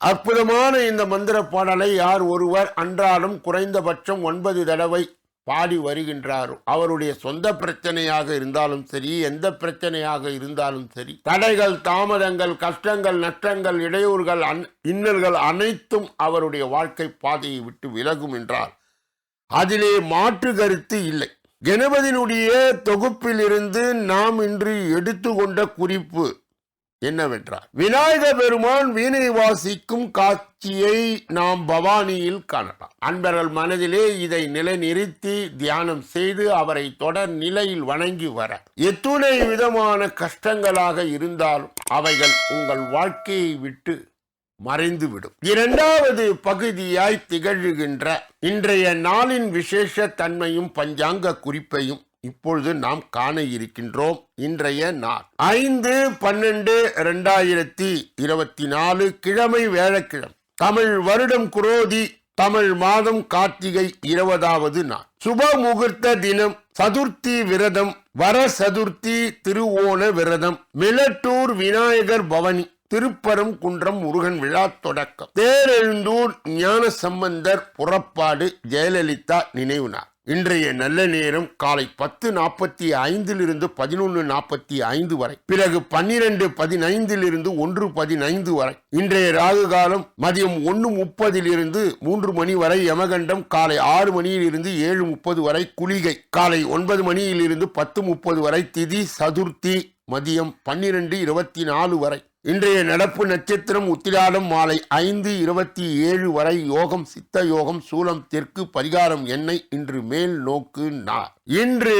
அற்புதமான இந்த மந்திர பாடலை யார் ஒருவர் அன்றாடம் குறைந்தபட்சம் ஒன்பது தடவை பாடி வருகின்றாரோ அவருடைய சொந்த பிரச்சனையாக இருந்தாலும் சரி எந்த பிரச்சனையாக இருந்தாலும் சரி தடைகள் தாமதங்கள் கஷ்டங்கள் நஷ்டங்கள் இடையூறுகள் அன்- இன்னல்கள் அனைத்தும் அவருடைய வாழ்க்கை பாதையை விட்டு விலகும் என்றால் அதிலே மாற்று கருத்து இல்லை. கணபதியினுடைய தொகுப்பிலிருந்து நாம் இன்று எடுத்துக்கொண்ட குறிப்பு என்னவென்றால் விநாயக பெருமான் வீணை வாசிக்கும் காட்சியை நாம் பவானியில் காணலாம். அன்பர்கள் மனதிலே இதை நிலைநிறுத்தி தியானம் செய்து அவரை தொடர் நிலையில் வணங்கி வர எத்துணை விதமான கஷ்டங்களாக இருந்தாலும் அவைகள் உங்கள் வாழ்க்கையை விட்டு மறைந்துவிடும். இரண்டாவது பகுதியாய் திகழ்கின்ற இன்றைய நாளின் விசேஷ தன்மையும் பஞ்சாங்க குறிப்பையும் இப்பொழுது நாம் காண இருக்கின்றோம் இன்றைய நாள். ஐந்து பன்னெண்டு இரண்டாயிரத்தி இருபத்தி நாலு கிழமை வேழக்கிழமை. தமிழ் வருடம் குரோதி தமிழ் மாதம் கார்த்திகை இருபதாவது நாள். சுப முகூர்த்த தினம் சதுர்த்தி விரதம் வர சதுர்த்தி திருவோண விரதம் மிலட்டூர் விநாயகர் பவனி திருப்பரம் குன்றம் முருகன் விழா தொடக்கம். தேரெழுந்தூர் ஞான சம்பந்தர் புறப்பாடு ஜெயலலிதா நினைவு நாள். இன்றைய நல்ல நேரம் காலை பத்து நாற்பத்தி ஐந்திலிருந்து பதினொன்று நாற்பத்தி ஐந்து வரை. பிறகு பன்னிரண்டு பதினைந்திலிருந்து ஒன்று பதினைந்து வரை. இன்றைய ராகு காலம் மதியம் ஒன்று முப்பதிலிருந்து மூன்று மணி வரை யமகண்டம் காலை ஆறு மணியிலிருந்து ஏழு முப்பது வரை குளிகை காலை ஒன்பது மணியிலிருந்து பத்து முப்பது வரை திதி சதுர்த்தி மதியம் பன்னிரண்டு இருபத்தி நாலு வரை. இன்றைய நடப்பு நட்சத்திரம் உத்திராடம் மாலை ஐந்து இருபத்தி ஏழு வரை யோகம் சித்த யோகம் சூலம் தெற்கு பரிகாரம் எண்ணெய் இன்று மேல் நோக்கு நார் இன்று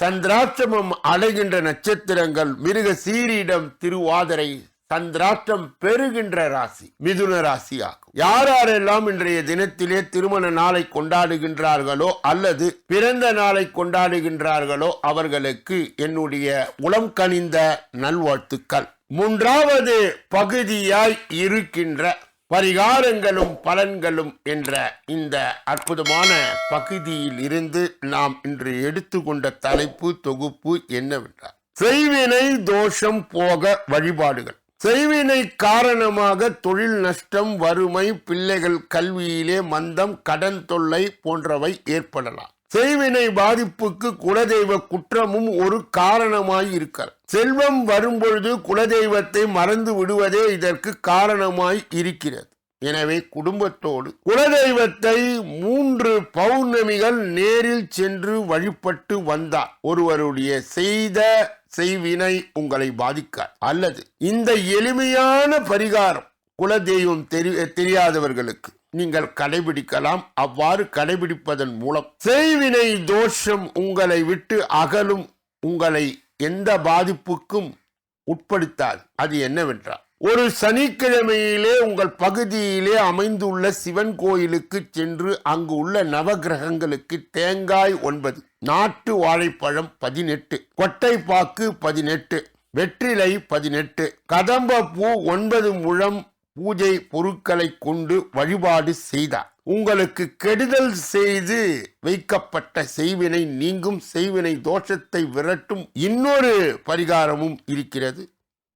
சந்திராஷ்டமம் அடைகின்ற நட்சத்திரங்கள் மிருக சீரிடம் திருவாதிரை சந்திராஷ்டம் பெறுகின்ற ராசி மிதுன ராசி ஆகும் யார் யாரெல்லாம் இன்றைய தினத்திலே திருமண நாளை கொண்டாடுகின்றார்களோ அல்லது பிறந்த நாளை கொண்டாடுகின்றார்களோ அவர்களுக்கு என்னுடைய உளம் கனிந்த நல்வாழ்த்துக்கள். மூன்றாவது பகுதியாய் இருக்கின்ற பரிகாரங்களும் பலன்களும் என்ற இந்த அற்புதமான பகுதியில் இருந்து நாம் இன்று எடுத்துக்கொண்ட தலைப்பு தொகுப்பு என்னவென்றால் செய்வினை தோஷம் போக வழிபாடுகள். செய்வினை காரணமாக தொழில் நஷ்டம் வறுமை பிள்ளைகள் கல்வியிலே மந்தம் கடன் தொல்லை போன்றவை ஏற்படலாம். செய்வினை பாதிப்புக்கு குலதெய்வ குற்றமும் ஒரு காரணமாய் இருக்கிறது செல்வம் வரும்பொழுது குலதெய்வத்தை மறந்து விடுவதே இதற்கு காரணமாய் இருக்கிறது. எனவே குடும்பத்தோடு குலதெய்வத்தை மூன்று பௌர்ணமிகள் நேரில் சென்று வழிபட்டு வந்தார். ஒருவருடைய செய்த செய்வினை உங்களை பாதிக்கார் அல்லது இந்த எளிமையான பரிகாரம் குலதெய்வம் தெரி தெரியாதவர்களுக்கு நீங்கள் கடைபிடிக்கலாம். அவ்வாறு கடைபிடிப்பதன் மூலம் செய்வினை தோஷம் உங்களை விட்டு அகலும். உங்களை எந்த பாதிப்புக்கும் உட்படுத்தாது. அது என்னவென்றால் ஒரு சனிக்கிழமையிலே உங்கள் பகுதியிலே அமைந்துள்ள சிவன் கோயிலுக்கு சென்று அங்கு உள்ள நவகிரகங்களுக்கு தேங்காய் ஒன்பது நாட்டு வாழைப்பழம் பதினெட்டு கொட்டைப்பாக்கு பதினெட்டு வெற்றிலை பதினெட்டு கதம்ப பூ ஒன்பது முழம் பூஜை பொருட்களை கொண்டு வழிபாடு செய்தார். உங்களுக்கு கெடுதல் செய்து வைக்கப்பட்ட செய்வினை நீங்கும் செய்வினை தோஷத்தை விரட்டும் இன்னொரு பரிகாரமும் இருக்கிறது.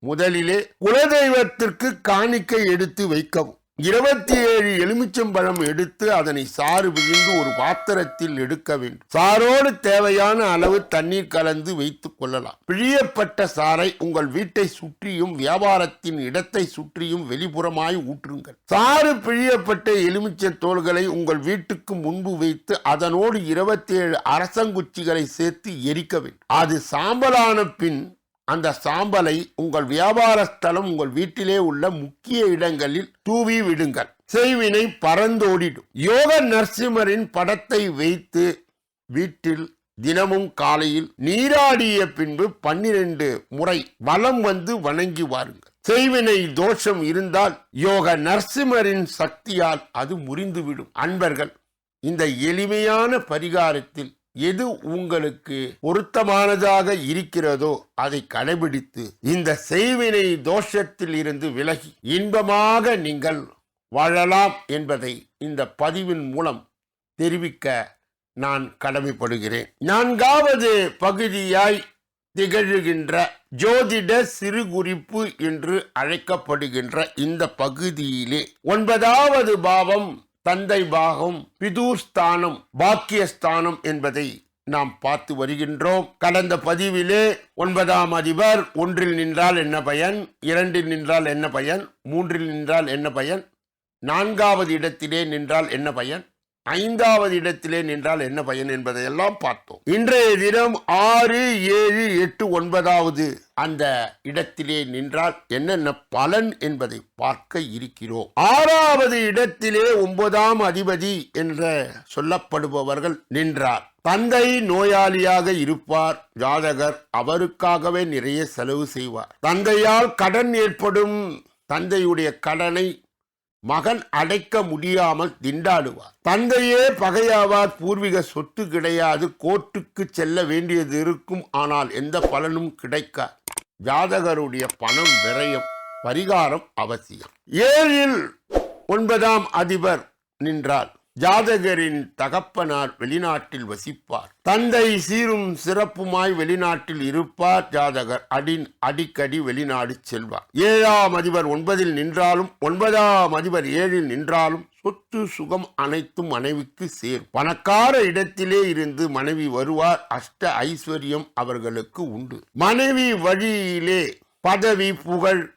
முதலிலே குலதெய்வத்திற்கு காணிக்கை எடுத்து வைக்கவும். இருபத்தி ஏழு எலுமிச்சம்பழம் எடுத்து அதனை சாறு விழுந்து ஒரு பாத்திரத்தில் எடுக்க வேண்டும். சாரோடு தேவையான அளவு தண்ணீர் கலந்து வைத்துக் கொள்ளலாம். பிழியப்பட்ட சாறை உங்கள் வீட்டை சுற்றியும் வியாபாரத்தின் இடத்தை சுற்றியும் வெளிப்புறமாய் ஊற்றுங்கள். சாறு பிழியப்பட்ட எலுமிச்சை தோள்களை உங்கள் வீட்டுக்கு முன்பு வைத்து அதனோடு இருபத்தி ஏழு அரசங்குச்சிகளை சேர்த்து எரிக்க வேண்டும். அது சாம்பலான பின் அந்த சாம்பலை உங்கள் வியாபார ஸ்தலம் உங்கள் வீட்டிலே உள்ள முக்கிய இடங்களில் தூவி விடுங்கள். செய்வினை பறந்தோடிடும். யோக நரசிம்மரின் படத்தை வைத்து வீட்டில் தினமும் காலையில் நீராடிய பின்பு பன்னிரண்டு முறை வலம் வந்து வணங்கி வாருங்கள். செய்வினை தோஷம் இருந்தால் யோக நரசிம்மரின் சக்தியால் அது முறிந்துவிடும். அன்பர்கள் இந்த எளிமையான பரிகாரத்தில் எது உங்களுக்கு பொருத்தமானதாக இருக்கிறதோ அதை கடைபிடித்து இந்த செய்வினை தோஷத்தில் இருந்து விலகி இன்பமாக நீங்கள் வாழலாம் என்பதை இந்த பதிவின் மூலம் தெரிவிக்க நான் கடமைப்படுகிறேன். நான்காவது பகுதியாய் திகழ்கின்ற ஜோதிட சிறு குறிப்பு என்று அழைக்கப்படுகின்ற இந்த பகுதியிலே ஒன்பதாவது பாவம் தந்தை பாகம் பிதுஸ்தானம் பாக்கியஸ்தானம் என்பதை நாம் பார்த்து வருகின்றோம். கடந்த பதிவிலே ஒன்பதாம் அதிபர் ஒன்றில் நின்றால் என்ன பயன்? இரண்டில் நின்றால் என்ன பயன்? மூன்றில் நின்றால் என்ன பயன்? நான்காவது இடத்திலே நின்றால் என்ன பயன்? ஐந்தாவது இடத்திலே நின்றால் என்ன பயன் என்பதையெல்லாம் பார்த்தோம். இன்றைய தினம் ஆறு ஏழு எட்டு ஒன்பதாவது அந்த இடத்திலே நின்றால் என்னென்ன பலன் என்பதை பார்க்க இருக்கிறோம். ஆறாவது இடத்திலே ஒன்பதாம் அதிபதி என்ற சொல்லப்படுபவர்கள் நின்றார். தந்தை நோயாளியாக இருப்பார். ஜாதகர் அவருக்காகவே நிறைய செலவு செய்வார். தந்தையால் கடன் ஏற்படும் தந்தையுடைய கடனை மகன் அடைக்க முடியாமல் திண்டாடுவார். தந்தையே பகையாவார். பூர்வீக சொத்து கிடையாது. கோர்ட்டுக்கு செல்ல வேண்டியது இருக்கும். ஆனால் எந்த பலனும் கிடைக்க ஜாதகருடைய பணம் விரயம் பரிகாரம் அவசியம். ஏழில் ஒன்பதாம் அதிபர் நின்றார். ஜாதகரின் தகப்பனார் வெளிநாட்டில் வசிப்பார். தந்தை சீரும் சிறப்புமாய் வெளிநாட்டில் இருப்பார். ஜாதகர் அடின் அடிக்கடி வெளிநாடு செல்வார். ஏழாம் அதிபர் ஒன்பதில் நின்றாலும் ஒன்பதாம் அதிபர் ஏழில் நின்றாலும் சொத்து சுகம் அனைத்தும் மனைவிக்கு சேரும். பணக்கார இடத்திலே இருந்து மனைவி வருவார். அஷ்ட ஐஸ்வர்யம் அவர்களுக்கு உண்டு. மனைவி வழியிலே பதவி புகழ்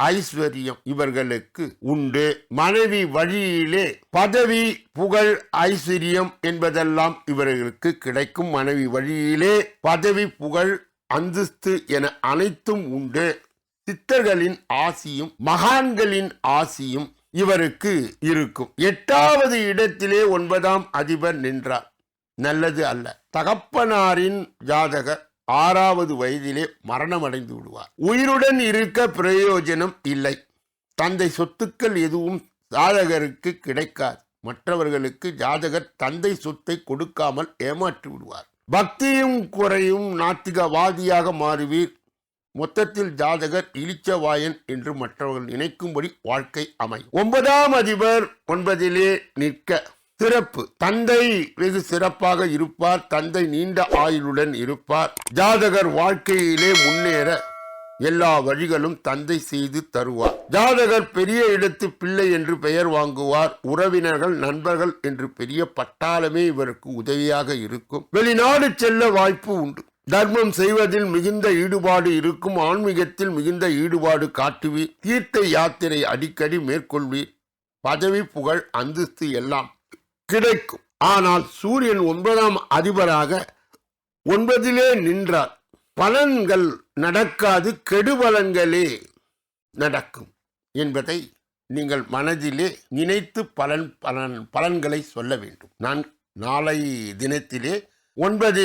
ஐஸ்வர்யம் இவர்களுக்கு உண்டு. மனைவி வழியிலே பதவி புகழ் ஐஸ்வர்யம் என்பதெல்லாம் இவர்களுக்கு கிடைக்கும். மனைவி வழியிலே பதவி புகழ் அந்தஸ்து என அனைத்தும் உண்டு. சித்தர்களின் ஆசியும் மகான்களின் ஆசியும் இவருக்கு இருக்கும். எட்டாவது இடத்திலே ஒன்பதாம் அதிபர் நின்றார். நல்லது அல்ல. தகப்பனாரின் ஜாதகர் ஆறாவது வயதிலே மரணமடைந்து விடுவார். உயிருடன் இருக்க பிரயோஜனம் இல்லை. தந்தை சொத்துக்கள் எதுவும் ஜாதகருக்கு கிடைக்காது. மற்றவர்களுக்கு ஜாதகர் தந்தை சொத்தை கொடுக்காமல் ஏமாற்றி விடுவார். பக்தியும் குறையும் நாத்திகவாதியாக மாறுவீர். மொத்தத்தில் ஜாதகர் இளிச்சவாயன் என்று மற்றவர்கள் நினைக்கும்படி வாழ்க்கை அமையும். ஒன்பதாம் அதிபர் ஒன்பதிலே நிற்க. சிறப்பு. தந்தை வெகு சிறப்பாக இருப்பார். தந்தை நீண்ட ஆயுளுடன் இருப்பார். ஜாதகர் வாழ்க்கையிலே முன்னேற எல்லா வழிகளும் தந்தை செய்து தருவார். ஜாதகர் பெரிய இடத்து பிள்ளை என்று பெயர் வாங்குவார். உறவினர்கள் நண்பர்கள் என்று பெரிய பட்டாளமே இவருக்கு உதவியாக இருக்கும். வெளிநாடு செல்ல வாய்ப்பு உண்டு. தர்மம் செய்வதில் மிகுந்த ஈடுபாடு இருக்கும். ஆன்மீகத்தில் மிகுந்த ஈடுபாடு காட்டுவீர். தீர்த்த யாத்திரை அடிக்கடி மேற்கொள்வீர். பதவி புகழ் அந்தஸ்து எல்லாம் கிடைக்கும். ஆனால் சூரியன் ஒன்பதாம் அதிபராக ஒன்பதிலே நின்றார். பலன்கள் நடக்காது கெடுபலன்களே நடக்கும் என்பதை நீங்கள் மனதிலே நினைத்து பலன் பலன் பலன்களை சொல்ல வேண்டும். நான் நாளை தினத்திலே ஒன்பது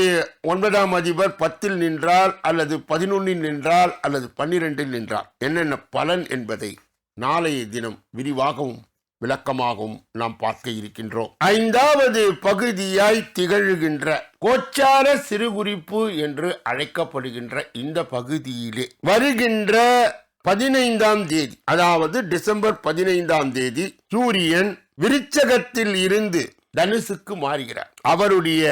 ஒன்பதாம் அதிபர் பத்தில் நின்றால் அல்லது பதினொன்னில் நின்றால் அல்லது பன்னிரெண்டில் நின்றால் என்னென்ன பலன் என்பதை நாளைய தினம் விரிவாகவும் விளக்கமாகவும் நாம் பார்க்க இருக்கின்றோம். ஐந்தாவது பகுதியாய் திகழ்கின்ற கோச்சார சிறுகுறிப்பு என்று அழைக்கப்படுகின்ற இந்த பகுதியிலே வருகின்ற பதினைந்தாம் தேதி அதாவது டிசம்பர் பதினைந்தாம் தேதி சூரியன் விருச்சகத்தில் இருந்து தனுசுக்கு மாறுகிறார். அவருடைய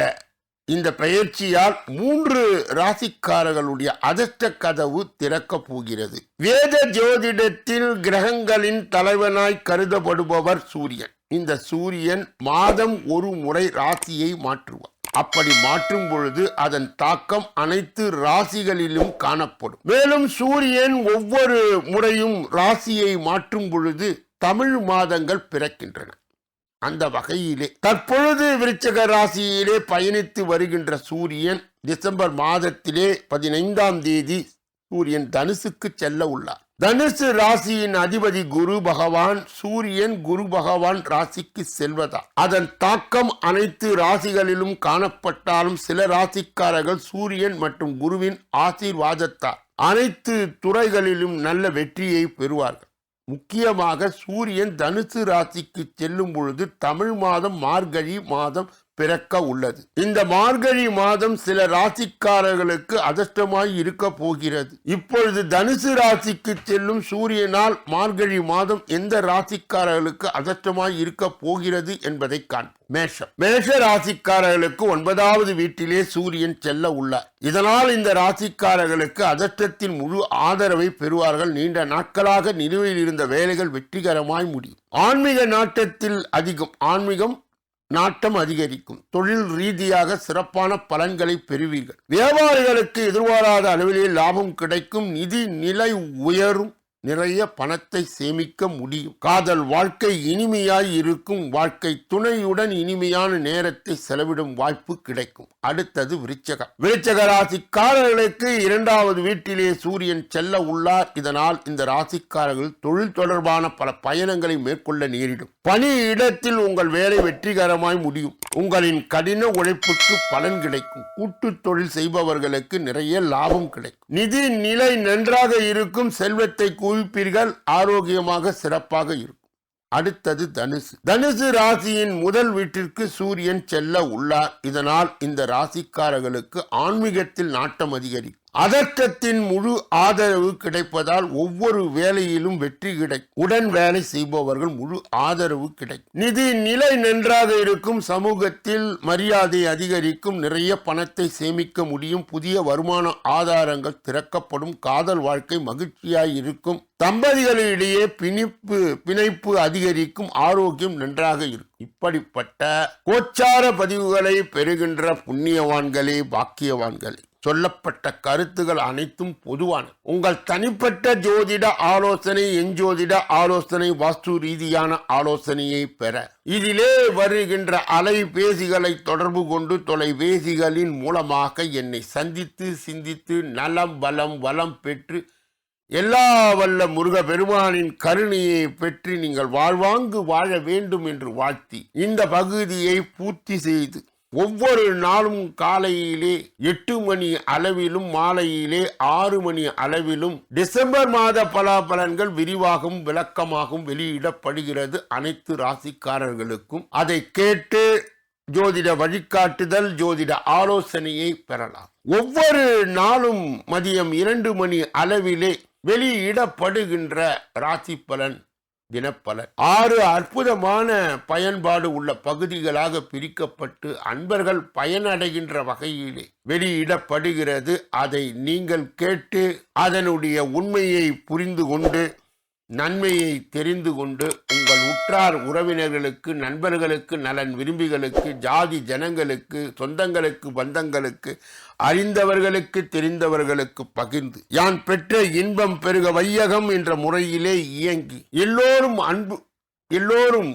இந்த பெயர்ச்சியால் மூன்று ராசிக்காரர்களுடைய அதிர்ஷ்ட கதவு திறக்கப் போகிறது. வேத ஜோதிடத்தில் கிரகங்களின் தலைவனாய் கருதப்படுபவர் சூரியன். இந்த சூரியன் மாதம் ஒரு முறை ராசியை மாற்றுவார். அப்படி மாற்றும் பொழுது அதன் தாக்கம் அனைத்து ராசிகளிலும் காணப்படும். மேலும் சூரியன் ஒவ்வொரு முறையும் ராசியை மாற்றும் பொழுது தமிழ் மாதங்கள் பிறக்கின்றன. அந்த வகையிலே தற்பொழுது விருச்சக ராசியிலே பயணித்து வருகின்ற சூரியன் டிசம்பர் மாதத்திலே பதினைந்தாம் தேதி சூரியன் தனுசுக்கு செல்ல உள்ளார். தனுசு ராசியின் அதிபதி குரு பகவான் சூரியன் குரு பகவான் ராசிக்கு செல்வதா அதன் தாக்கம் அனைத்து ராசிகளிலும் காணப்பட்டாலும் சில ராசிக்காரர்கள் சூரியன் மற்றும் குருவின் ஆசீர்வாதத்தால் அனைத்து துறைகளிலும் நல்ல வெற்றியை பெறுவார்கள். முக்கியமாக சூரியன் தனுசு ராசிக்கு செல்லும் பொழுது தமிழ் மாதம் மார்கழி மாதம் பிறக்க உள்ளது. இந்த மார்கழி மாதம் சில ராசிக்காரர்களுக்கு அதிர்ஷ்டமாய் இருக்க போகிறது. இப்பொழுது தனுசு ராசிக்கு செல்லும் சூரியனால் மார்கழி மாதம் எந்த ராசிக்காரர்களுக்கு அதிர்ஷ்டமாய் இருக்க போகிறது என்பதை காண்போம். மேஷம். மேஷ ராசிக்காரர்களுக்கு ஒன்பதாவது வீட்டிலே சூரியன் செல்ல உள்ளார். இதனால் இந்த ராசிக்காரர்களுக்கு அதிர்ஷ்டத்தின் முழு ஆதரவை பெறுவார்கள். நீண்ட நாட்களாக நிலுவையில் இருந்த வேலைகள் வெற்றிகரமாய் முடியும். ஆன்மீக நாட்டத்தில் அதிகம். ஆன்மீகம் நாட்டம் அதிகரிக்கும். தொழில் ரீதியாக சிறப்பான பலன்களை பெறுவீர்கள். வியாபாரிகளுக்கு எதிர்பாராத அளவிலே லாபம் கிடைக்கும். நிதி நிலை உயரும். நிறைய பணத்தை சேமிக்க முடியும். காதல் வாழ்க்கை இனிமையாய் இருக்கும். வாழ்க்கை துணையுடன் இனிமையான நேரத்தை செலவிடும் வாய்ப்பு கிடைக்கும். அடுத்தது விருச்சகம். விருச்சக ராசிக்காரர்களுக்கு இரண்டாவது வீட்டிலே சூரியன் செல்ல உள்ளார். இதனால் இந்த ராசிக்காரர்கள் தொழில் தொடர்பான பல பயணங்களை மேற்கொள்ள நேரிடும். பணி இடத்தில் உங்கள் வேலை வெற்றிகரமாய் முடியும். உங்களின் கடின உழைப்புக்கு பலன் கிடைக்கும். கூட்டு தொழில் செய்பவர்களுக்கு நிறைய லாபம் கிடைக்கும். நிதி நிலை நன்றாக இருக்கும். செல்வத்தை குவிப்பீர்கள். ஆரோக்கியமாக சிறப்பாக இருக்கும். அடுத்தது தனுசு. தனுசு ராசியின் முதல் வீட்டிற்கு சூரியன் செல்ல உள்ளார். இதனால் இந்த ராசிக்காரர்களுக்கு ஆன்மீகத்தில் நாட்டம் அதிகரிக்கும். அதர்க்கத்தின் முழு ஆதரவு கிடைப்பதால் ஒவ்வொரு வேலையிலும் வெற்றி கிடைக்கும் உடன் வேலை செய்பவர்கள் முழு ஆதரவு கிடைக்கும் நிதி நிலை நன்றாக இருக்கும் சமூகத்தில் மரியாதை அதிகரிக்கும் நிறைய பணத்தை சேமிக்க முடியும் புதிய வருமான ஆதாரங்கள் திறக்கப்படும் காதல் வாழ்க்கை மகிழ்ச்சியாய் இருக்கும். தம்பதிகளிடையே பிணிப்பு பிணைப்பு அதிகரிக்கும் ஆரோக்கியம் நன்றாக இருக்கும். இப்படிப்பட்ட கோச்சார பதிவுகளை பெறுகின்ற புண்ணியவான்களே பாக்கியவான்களே. சொல்லப்பட்ட கருத்துகள் அனைத்தும் பொதுவான. உங்கள் தனிப்பட்ட ஜோதிட ஆலோசனை எஞ்சோதிட ஆலோசனை வாஸ்து ரீதியான ஆலோசனையை பெற. இதிலே வருகின்ற அலைபேசிகளை தொடர்பு கொண்டு தொலைபேசிகளின் மூலமாக என்னை சந்தித்து சிந்தித்து நலம் பலம் வளம் பெற்று எல்லா வல்ல முருக பெருமானின் கருணையை பெற்று நீங்கள் வாழ்வாங்கு வாழ வேண்டும் என்று வாழ்த்தி இந்த பகுதியை பூர்த்தி செய்து ஒவ்வொரு நாளும் காலையிலே எட்டு மணி அளவிலும் மாலையிலே ஆறு மணி அளவிலும் டிசம்பர் மாத பலாபலன்கள் விரிவாகவும் விளக்கமாகவும் வெளியிடப்படுகிறது அனைத்து ராசிக்காரர்களுக்கும். அதை கேட்டு ஜோதிட வழிகாட்டுதல் ஜோதிட ஆலோசனையை பெறலாம். ஒவ்வொரு நாளும் மதியம் இரண்டு மணி அளவிலே வெளியிடப்படுகின்ற ராசி பலன் தினப்பலன் ஆறு அற்புதமான பயன்பாடு உள்ள பகுதிகளாக பிரிக்கப்பட்டு அன்பர்கள் பயனடைகின்ற வகையிலே வெளியிடப்படுகிறது. அதை நீங்கள் கேட்டு அதனுடைய உண்மையை புரிந்து கொண்டு நன்மையை தெரிந்து கொண்டு உங்கள் உற்றார் உறவினர்களுக்கு நண்பர்களுக்கு நலன் விரும்பிகளுக்கு ஜாதி ஜனங்களுக்கு சொந்தங்களுக்கு பந்தங்களுக்கு அறிந்தவர்களுக்கு தெரிந்தவர்களுக்கு பகிர்ந்து யான் பெற்ற இன்பம் பெருக வையகம் என்ற முறையிலே இயங்கி எல்லோரும் அன்பு எல்லோரும்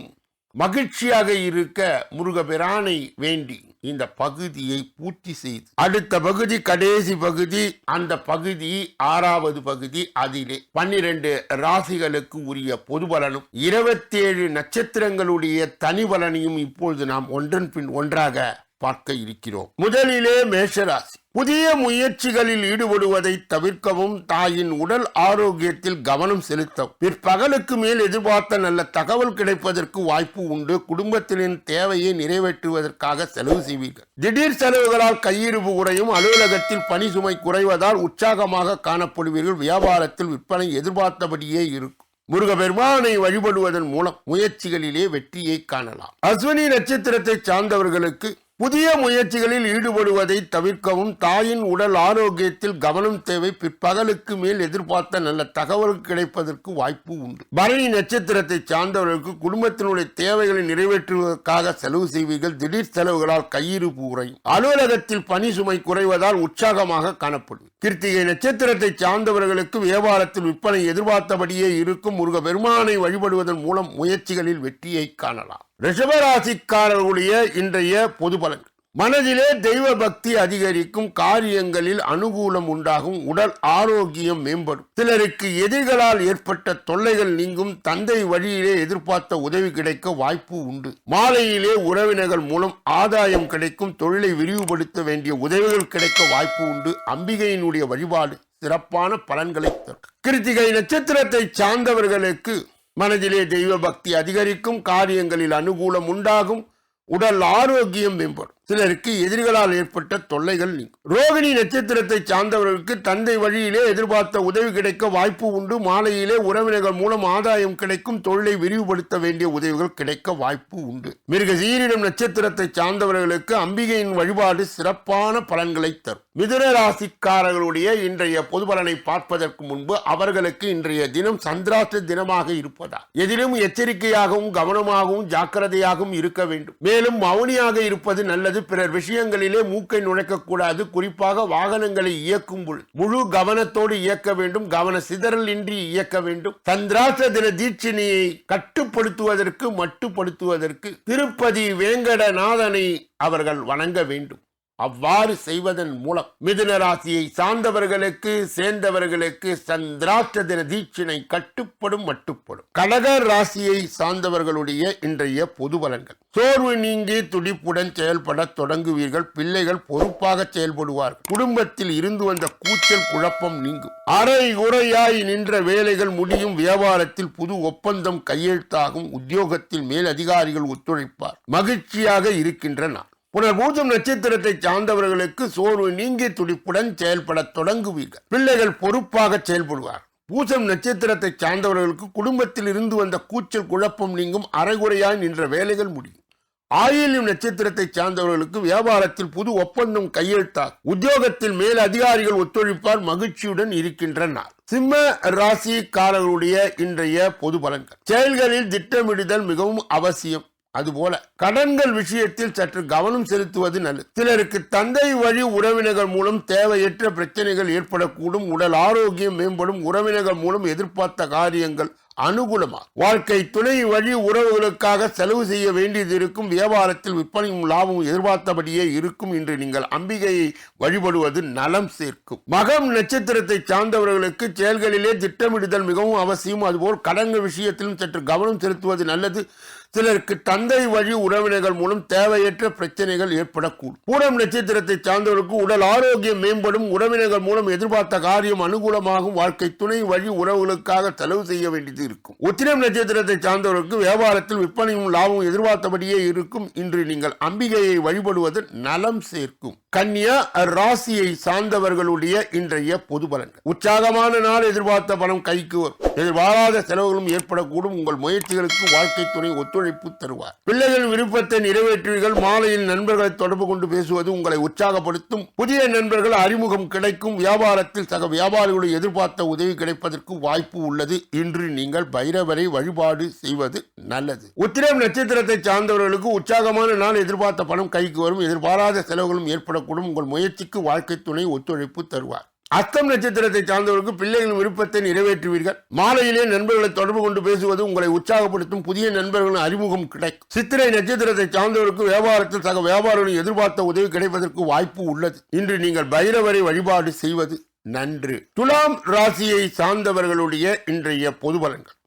மகிழ்ச்சியாக இருக்க முருகபிரானை வேண்டி இந்த பகுதியை பூர்த்தி செய்து அடுத்த பகுதி கடைசி பகுதி. அந்த பகுதி ஆறாவது பகுதி அதிலே பன்னிரண்டு ராசிகளுக்கு உரிய பொது பலனும் இருபத்தேழு நட்சத்திரங்களுடைய தனி பலனையும் இப்பொழுது நாம் ஒன்றன் பின் ஒன்றாக பார்க்க இருக்கிறோம். முதலிலே மேஷராசி. புதிய முயற்சிகளில் ஈடுபடுவதை தவிர்க்கவும் தாயின் உடல் ஆரோக்கியத்தில் கவனம் செலுத்தவும். பிற்பகலுக்கு மேல் எதிர்பார்த்த நல்ல தகவல் கிடைப்பதற்கு வாய்ப்பு உண்டு. குடும்பத்தினின் தேவையை நிறைவேற்றுவதற்காக செலவு செய்வீர்கள். திடீர் செலவுகளால் கையிருப்பு குறையும். அலுவலகத்தில் பணி சுமை குறைவதால் உற்சாகமாக காணப்படுவீர்கள். வியாபாரத்தில் விற்பனை எதிர்பார்த்தபடியே இருக்கும். முருகபெருமானை வழிபடுவதன் மூலம் முயற்சிகளிலே வெற்றியை காணலாம். அஸ்வினி நட்சத்திரத்தை சார்ந்தவர்களுக்கு புதிய முயற்சிகளில் ஈடுபடுவதை தவிர்க்கவும் தாயின் உடல் ஆரோக்கியத்தில் கவனம் தேவை பிற்பகலுக்கு மேல் எதிர்பார்த்த நல்ல தகவல் கிடைப்பதற்கு வாய்ப்பு உண்டு. பரணி நட்சத்திரத்தை சார்ந்தவர்களுக்கு குடும்பத்தினுடைய தேவைகளை நிறைவேற்றுவதற்காக செலவு செய்வீர்கள். திடீர் செலவுகளால் கையிருப்பு உறையும் அலுவலகத்தில் பணி சுமை குறைவதால் உற்சாகமாக காணப்படும். கிருத்திகை நட்சத்திரத்தை சார்ந்தவர்களுக்கு வியாபாரத்தில் விற்பனை எதிர்பார்த்தபடியே இருக்கும் முருக பெருமானை வழிபடுவதன் மூலம் முயற்சிகளில் வெற்றியை காணலாம். ரிஷபராசிக்காரர்களுடைய இன்றைய பொது பலன்கள். மனதிலே தெய்வ பக்தி அதிகரிக்கும் காரியங்களில் அனுகூலம் உண்டாகும். உடல் ஆரோக்கியம் மேம்படும். சிலருக்கு எதிரிகளால் ஏற்பட்ட தொல்லைகள் நீங்கும். தந்தை வழியிலே எதிர்பார்த்த உதவி கிடைக்க வாய்ப்பு உண்டு. மாலையிலே உறவினர்கள் மூலம் ஆதாயம் கிடைக்கும். தொழிலை விரிவுபடுத்த வேண்டிய உதவிகள் கிடைக்க வாய்ப்பு உண்டு. அம்பிகையினுடைய வழிபாடு சிறப்பான பலன்களை தரும். கிருத்திகை நட்சத்திரத்தை சார்ந்தவர்களுக்கு மனதிலே தெய்வ பக்தி அதிகரிக்கும். காரியங்களில் அனுகூலம் உண்டாகும். உடல் ஆரோக்கியம் மேம்படும். சிலருக்கு எதிரிகளால் ஏற்பட்ட தொல்லைகள் நீங்கும் ரோகிணி நட்சத்திரத்தை சார்ந்தவர்களுக்கு தந்தை வழியிலே எதிர்பார்த்த உதவி கிடைக்க வாய்ப்பு உண்டு. மாலையிலே உறவினர்கள் மூலம் ஆதாயம் கிடைக்கும். தொழிலை விரிவுபடுத்த வேண்டிய உதவிகள் கிடைக்க வாய்ப்பு உண்டு. மிருக சீரிடம் நட்சத்திரத்தை சார்ந்தவர்களுக்கு அம்பிகையின் வழிபாடு சிறப்பான பலன்களை தரும். மிதுன ராசிக்காரர்களுடைய இன்றைய பொது பலனை பார்ப்பதற்கு முன்பு அவர்களுக்கு இன்றைய தினம் சந்திராஷ்ட தினமாக இருப்பதா எதிலும் எச்சரிக்கையாகவும் கவனமாகவும் ஜாக்கிரதையாகவும் இருக்க வேண்டும். மேலும் மௌனியாக இருப்பது நல்லது. பிறர் விஷயங்களிலே மூக்கை நுழைக்கக்கூடாது. குறிப்பாக வாகனங்களை இயக்கும் பொழுது. முழு கவனத்தோடு இயக்க வேண்டும். கவன சிதறல் இன்றி இயக்க வேண்டும். தந்திராச தின தீட்சிணியை கட்டுப்படுத்துவதற்கு மட்டுப்படுத்துவதற்கு திருப்பதி வேங்கடநாதனை அவர்கள் வணங்க வேண்டும். அவ்வாறு செய்வதன் மூலம் மிதுன ராசியை சார்ந்தவர்களுக்கு சேர்ந்தவர்களுக்கு சந்திராஷ்ட தின தீட்சிணை கட்டுப்படும் மட்டுப்படும். கடக ராசியை சார்ந்தவர்களுடைய இன்றைய பொது பலன்கள். சோர்வு நீங்கி துடிப்புடன் செயல்பட தொடங்குவீர்கள். பிள்ளைகள் பொறுப்பாக செயல்படுவார்கள். குடும்பத்தில் இருந்து வந்த கூச்சல் குழப்பம் நீங்கும். அரை உரையாய் நின்ற வேலைகள் முடியும். வியாபாரத்தில் புது ஒப்பந்தம் கையெழுத்தாகும். உத்தியோகத்தில் மேல் அதிகாரிகள் ஒத்துழைப்பார். மகிழ்ச்சியாக இருக்கின்ற நாள். புனர்பூஜம் நட்சத்திரத்தை சார்ந்தவர்களுக்கு சோர்வு நீங்கி துடிப்புடன் செயல்பட தொடங்குவீர்கள். பிள்ளைகள் பொறுப்பாக செயல்படுவார் பூசம் நட்சத்திரத்தை சார்ந்தவர்களுக்கு குடும்பத்தில் இருந்து வந்த கூச்சல் குழப்பம் நீங்கும் அரைகுறையாய் நின்ற வேலைகள் முடியும். ஆயில்யம் நட்சத்திரத்தை சார்ந்தவர்களுக்கு வியாபாரத்தில் புது ஒப்பந்தம் கையெழுத்தார் உத்தியோகத்தில் மேல் அதிகாரிகள் ஒத்துழைப்பார் மகிழ்ச்சியுடன் இருக்கின்றனர். சிம்ம ராசிக்காரர்களுடைய இன்றைய பொது பலன்கள். செயல்களில் திட்டமிடுதல் மிகவும் அவசியம். அதுபோல கடன்கள் விஷயத்தில் சற்று கவனம் செலுத்துவது நல்லது. சிலருக்கு தந்தை வழி உறவினர்கள் மூலம் தேவையற்ற பிரச்சனைகள் ஏற்படக்கூடும் உடல் ஆரோக்கியம் மேம்படும் உறவினர்கள் மூலம் எதிர்பார்த்த காரியங்கள் அனுகூலமாக வாழ்க்கை துணை வழி உறவுகளுக்காக செலவு செய்ய வேண்டியது இருக்கும் வியாபாரத்தில் விற்பனையும் லாபமும் எதிர்பார்த்தபடியே இருக்கும் என்று நீங்கள் அம்பிகையை வழிபடுவது நலம் சேர்க்கும். மகம் நட்சத்திரத்தை சார்ந்தவர்களுக்கு செயல்களிலே திட்டமிடுதல் மிகவும் அவசியம். அதுபோல் கடன்கள் விஷயத்திலும் சற்று கவனம் செலுத்துவது நல்லது. சிலருக்கு தந்தை வழி உறவினர்கள் மூலம் தேவையற்ற பிரச்சனைகள் ஏற்படக்கூடும். பூரம் நட்சத்திரத்தை சார்ந்தவருக்கு உடல் ஆரோக்கியம் மேம்படும். உறவினர்கள் மூலம் எதிர்பார்த்த காரியம் அனுகூலமாகும். வாழ்க்கை துணை வழி உறவுகளுக்காக செலவு செய்ய வேண்டியது இருக்கும். உத்திரம் நட்சத்திரத்தை சார்ந்தவருக்கு வியாபாரத்தில் விற்பனையும் லாபமும் எதிர்பார்த்தபடியே இருக்கும். இன்று நீங்கள் அம்பிகையை வழிபடுவது நலம் சேர்க்கும். கன்னியா ராசியை சார்ந்தவர்களுடைய இன்றைய பொது பலன் உற்சாகமான நாள் எதிர்பார்த்த பணம் கைக்கு வரும். எதிர்பாராத செலவுகளும் ஏற்படக்கூடும். உங்கள் முயற்சிகளுக்கு வாழ்க்கை துணை ஒத்துழைப்பு தருவார். பிள்ளைகள் விருப்பத்தை நிறைவேற்றுவீர்கள். மாலையில் நண்பர்களை தொடர்பு கொண்டு பேசுவது உங்களை உற்சாகப்படுத்தும். புதிய நண்பர்கள் அறிமுகம் கிடைக்கும். வியாபாரத்தில் சக வியாபாரிகளை எதிர்பார்த்த உதவி கிடைப்பதற்கு வாய்ப்பு உள்ளது. இன்று நீங்கள் பைரவரை வழிபாடு செய்வது நல்லது. உத்திரம் நட்சத்திரத்தை சார்ந்தவர்களுக்கு உற்சாகமான நாள். எதிர்பார்த்த பணம் கைக்கு வரும். எதிர்பாராத செலவுகளும் ஏற்படக்கூடும். உங்கள் முயற்சிக்கு வாழ்க்கை துணை ஒத்துழைப்பு தருவார். அஸ்தம் நட்சத்திரத்தை சார்ந்தவர்களுக்கு பிள்ளைகளின் விருப்பத்தை நிறைவேற்றுவீர்கள். மாலையிலே நண்பர்களை தொடர்பு கொண்டு பேசுவது உங்களை உற்சாகப்படுத்தும் புதிய நண்பர்களின் அறிமுகம் கிடைக்கும் சித்திரை நட்சத்திரத்தை சார்ந்தவர்களுக்கு வியாபாரத்தில் சக வியாபாரிகளின் எதிர்பார்த்த உதவி கிடைப்பதற்கு வாய்ப்பு உள்ளது. இன்று நீங்கள் பைரவரை வழிபாடு செய்வது நன்று. துலாம் ராசியை சார்ந்தவர்களுடைய இன்றைய பொது பலன்கள்.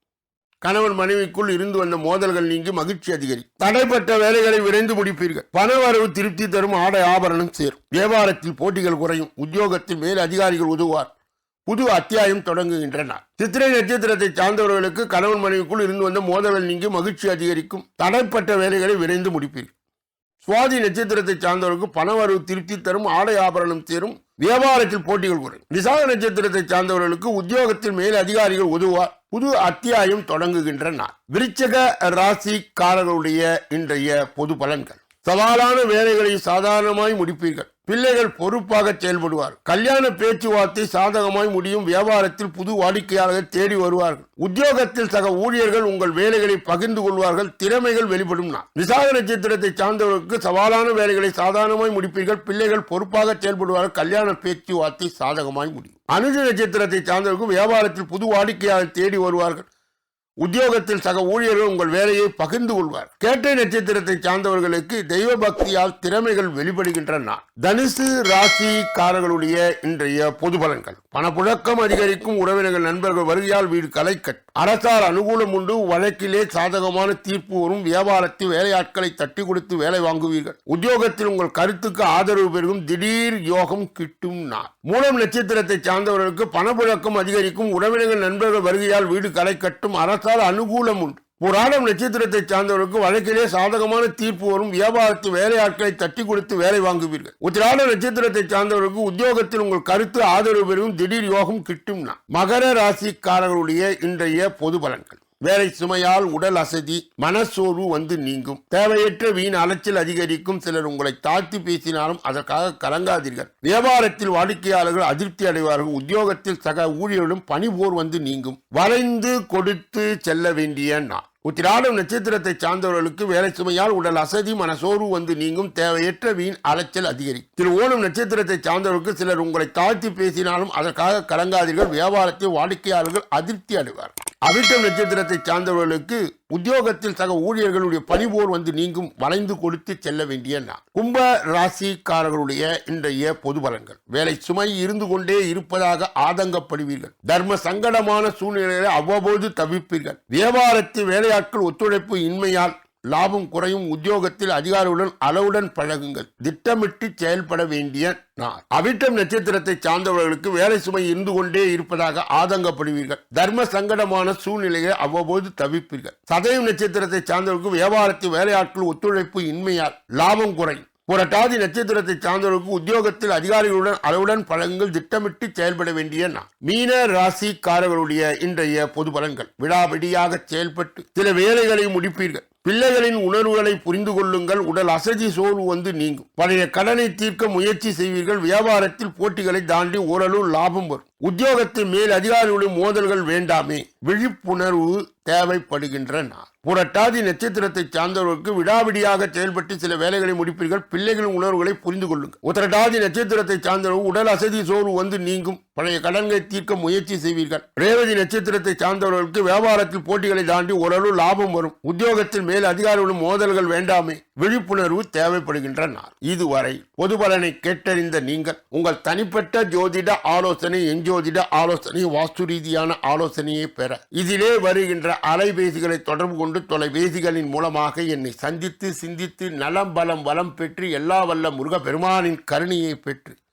கணவன் மனைவிக்குள் இருந்து வந்த மோதல்கள் நீங்கி மகிழ்ச்சி அதிகரி. தடைப்பட்ட வேலைகளை விரைந்து முடிப்பீர்கள். பணவரவு திருப்தி தரும் ஆடை ஆபரணம் சேரும். வியாபாரத்தில் போட்டிகள் குறையும். உத்தியோகத்தில் மேல் அதிகாரிகள் உதவுவார். புது அத்தியாயம் தொடங்குகின்றன. சித்திரை நட்சத்திரத்தை சார்ந்தவர்களுக்கு கணவன் மனைவிக்குள் இருந்து வந்த மோதல்கள் நீங்கி மகிழ்ச்சி அதிகரிக்கும். தடைப்பட்ட வேலைகளை விரைந்து முடிப்பீர்கள். சுவாதி நட்சத்திரத்தை சார்ந்தவர்களுக்கு பணவரவு திருப்தி தரும். ஆடை ஆபரணம் சேரும். வியாபாரத்தில் போட்டிகள் குறையும். விசாக நட்சத்திரத்தை சார்ந்தவர்களுக்கு உத்தியோகத்தில் மேல் அதிகாரிகள் உதவுவார் புது அத்தியாயம் தொடங்குகின்ற நாள் விருச்சக ராசிக்காரர்களுடைய இன்றைய பொது பலன்கள். சவாலான வேலைகளை சாதாரணமாய் முடிப்பீர்கள். பிள்ளைகள் பொறுப்பாக செயல்படுவார் கல்யாண பேச்சுவார்த்தை சாதகமாய் முடியும். வியாபாரத்தில் புது வாடிக்கையாளர்கள் தேடி வருவார்கள். உத்தியோகத்தில் சக ஊழியர்கள் உங்கள் வேலைகளை பகிர்ந்து கொள்வார்கள். திறமைகள் வெளிப்படும் நான் விசாக நட்சத்திரத்தை சார்ந்தவர்களுக்கு சவாலான வேலைகளை சாதாரணமாய் முடிப்பீர்கள். பிள்ளைகள் பொறுப்பாக செயல்படுவார்கள். கல்யாண பேச்சுவார்த்தை சாதகமாய் முடியும். அனுஜ நட்சத்திரத்தை சார்ந்தவர்களுக்கு வியாபாரத்தில் புது வாடிக்கையாளர் தேடி வருவார்கள். உத்தியோகத்தில் சக ஊழியர்கள் உங்கள் வேலையை பகிர்ந்து கொள்வார். கேட்டை நட்சத்திரத்தை சார்ந்தவர்களுக்கு தெய்வ பக்தியால் திறமைகள் வெளிப்படுகின்றன. தனுசு ராசிக்காரர்களுடைய இன்றைய பொது பலன்கள். பணப்புழக்கம் அதிகரிக்கும் உறவினர்கள் நண்பர்கள் வருகையால் வீடு கலைக்கட். அரசால் அனுகூலம் உண்டு வழக்கிலே சாதகமான தீர்ப்பு வரும் வியாபாரத்தில் வேலையாட்களை தட்டி கொடுத்து வேலை வாங்குவீர்கள். உத்தியோகத்தில் உங்கள் கருத்துக்கு ஆதரவு பெருகும் திடீர் யோகம் கிட்டும் நாள். மூலம் நட்சத்திரத்தை சார்ந்தவர்களுக்கு பணப்புழக்கம் அதிகரிக்கும் உறவினர்கள் நண்பர்கள் வருகையால் வீடு கலை கட்டும் பார்த்தால் அனுகூலம் உண்டு. புராணம் நட்சத்திரத்தை சார்ந்தவருக்கு வழக்கிலே சாதகமான தீர்ப்பு வரும். வியாபாரத்து வேலையாட்களை தட்டி கொடுத்து வேலை வாங்குவீர்கள். உத்திராட நட்சத்திரத்தை சார்ந்தவருக்கு உத்தியோகத்தில் உங்கள் கருத்து ஆதரவு பெறும் திடீர் யோகம் கிட்டும்னா. மகர ராசிக்காரர்களுடைய இன்றைய பொது பலன்கள். வேலை சுமையால் உடல் அசதி மனசோர்வு வந்து நீங்கும். தேவையற்ற வீண் அலைச்சல் அதிகரிக்கும். சிலர் உங்களை தாழ்த்தி பேசினாலும் அதற்காக கலங்காதீர்கள். வியாபாரத்தில் வாடிக்கையாளர்கள் அதிருப்தி அடைவார்கள். உத்தியோகத்தில் சக ஊழியர்களும் பணிபோர் வந்து நீங்கும். வளைந்து கொடுத்து செல்ல வேண்டிய நாள். உத்திராடம் நட்சத்திரத்தை சார்ந்தவர்களுக்கு வேலை சுமையால் உடல் அசதி மனசோர்வு வந்து நீங்கும். தேவையற்ற வீண் அலைச்சல் அதிகரிக்கும். திரு ஓணம் நட்சத்திரத்தை சார்ந்தவர்களுக்கு சிலர் உங்களை தாழ்த்தி பேசினாலும் அதற்காக கலங்காதீர்கள். வியாபாரத்தை வாடிக்கையாளர்கள் அதிருப்தி அடைவார்கள். அவிட்டம் நட்சத்திரத்தை சார்ந்தவர்களுக்கு உத்தியோகத்தில் சக ஊழியர்களுடைய பணிபோர் வந்து நீங்கும் வளைந்து கொடுத்து செல்ல வேண்டிய நாள். கும்ப ராசிக்காரர்களுடைய இன்றைய பொது பலன்கள். வேலை சுமை இருந்து கொண்டே இருப்பதாக ஆதங்கப்படுவீர்கள். தர்ம சங்கடமான சூழ்நிலைகளை அவ்வப்போது தவிப்பீர்கள். வியாபாரத்தில் வேலையாட்கள் ஒத்துழைப்பு இன்மையால் லாபம் குறையும் உத்தியோகத்தில் அதிகாரிகளுடன் அளவுடன் பழகுங்கள். திட்டமிட்டு செயல்பட வேண்டிய நாள். அவிட்டம் நட்சத்திரத்தை சார்ந்தவர்களுக்கு வேலை சுமை இருந்து கொண்டே இருப்பதாக ஆதங்கப்படுவீர்கள். தர்ம சங்கடமான சூழ்நிலையை அவ்வப்போது தவிப்பீர்கள். சதயம் நட்சத்திரத்தை சார்ந்தவர்களுக்கு வியாபாரத்தில் வேலையாட்கள் ஒத்துழைப்பு இன்மையால் லாபம் குறையும். புரட்டாதி நட்சத்திரத்தை சார்ந்தவர்களுக்கு உத்தியோகத்தில் அதிகாரிகளுடன் அளவுடன் பலன்கள் திட்டமிட்டு செயல்பட வேண்டிய நாள். மீன ராசிக்காரர்களுடைய இன்றைய பொது பலன்கள். விடாபிடியாக செயல்பட்டு சில வேலைகளை முடிப்பீர்கள். பிள்ளைகளின் உணர்வுகளை புரிந்து கொள்ளுங்கள். உடல் அசதி சோர்வு வந்து நீங்கும். பழைய கடனை தீர்க்க முயற்சி செய்வீர்கள். வியாபாரத்தில் போட்டிகளை தாண்டி ஓரளவு லாபம் வரும். உத்தியோகத்தில் மேல் அதிகாரிகளுடைய மோதல்கள் வேண்டாமே. விழிப்புணர்வு தேவைப்படுகின்ற நாள். புரட்டாதி நட்சத்திரத்தை சார்ந்தவர்களுக்கு விடாவிடியாக செயல்பட்டு சில வேலைகளை முடிப்பீர்கள். பிள்ளைகளின் உணர்வுகளை புரிந்து கொள்ளுங்கள் உத்திரட்டாதி நட்சத்திரத்தை சார்ந்தவர்கள் உடல் அசதி சோர்வு வந்து நீங்கும். பழைய கடன்களை தீர்க்க முயற்சி செய்வீர்கள். ரேவதி நட்சத்திரத்தை சார்ந்தவர்களுக்கு வியாபாரத்தில் போட்டிகளை தாண்டி ஓரளவு லாபம் வரும். உத்தியோகத்தில் மேல் அதிகாரிகளும் மோதல்கள் வேண்டாமே. விழிப்புணர்வு தேவைப்படுகின்ற நாள் இதுவரை பொது பலனை கேட்டறிந்த நீங்கள் உங்கள் தனிப்பட்ட ஜோதிட ஆலோசனை எஞ்சோதிட ஆலோசனை வாஸ்து ரீதியான ஆலோசனையை பெற. இதிலே வருகின்ற அலைபேசிகளை தொடர்பு கொண்டு தொலைபேசிகளின் மூலமாக என்னை சந்தித்து சிந்தித்து நலம் பலம் வளம் பெற்று எல்லா வல்ல முருக பெருமானின் கருணையை பெற்று